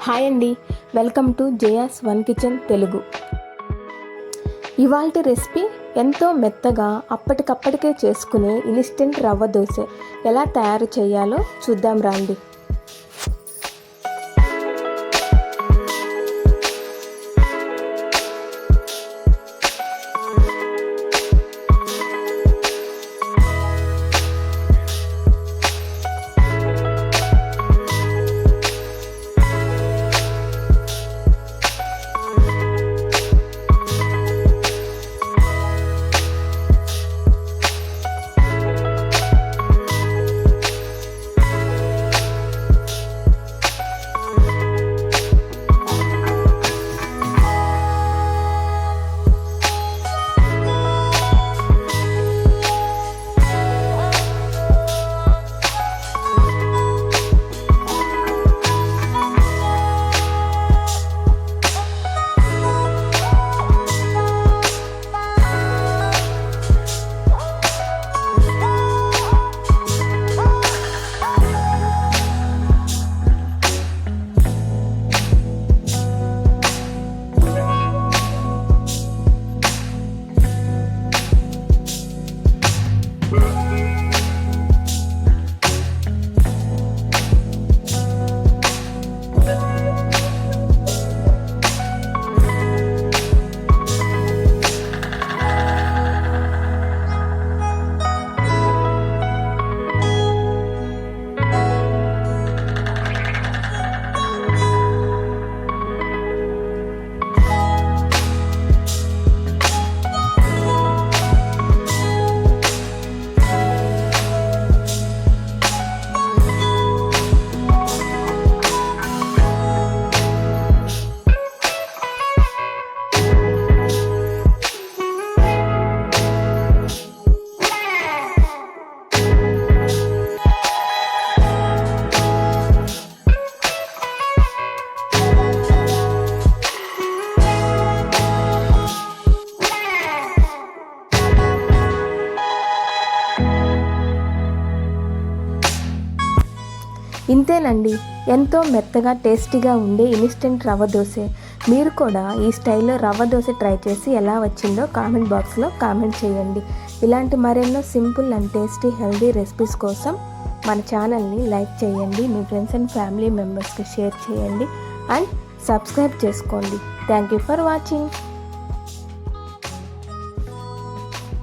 Hi అండి. Welcome to Jaya's one kitchen Telugu. ఇవాల్టి recipe ఎంతో మెత్తగా అప్పటికప్పటికే చేసుకునే ఇన్స్టెంట్ రవ్వ దోశ ఎలా తయారు చేయాలో చూద్దాం రాండి. ఇంతేనండి ఎంతో మెత్తగా టేస్టీగా ఉండే ఇన్స్టెంట్ రవ్వ దోశ. మీరు కూడా ఈ స్టైల్లో రవ్వ దోశ ట్రై చేసి ఎలా వచ్చిందో కామెంట్ బాక్స్లో కామెంట్ చేయండి. ఇలాంటి మరెన్నో simple and tasty healthy recipes కోసం మన ఛానల్ని లైక్ చేయండి మీ ఫ్రెండ్స్ అండ్ ఫ్యామిలీ మెంబర్స్కి షేర్ చేయండి అండ్ సబ్స్క్రైబ్ చేసుకోండి. Thank you for watching.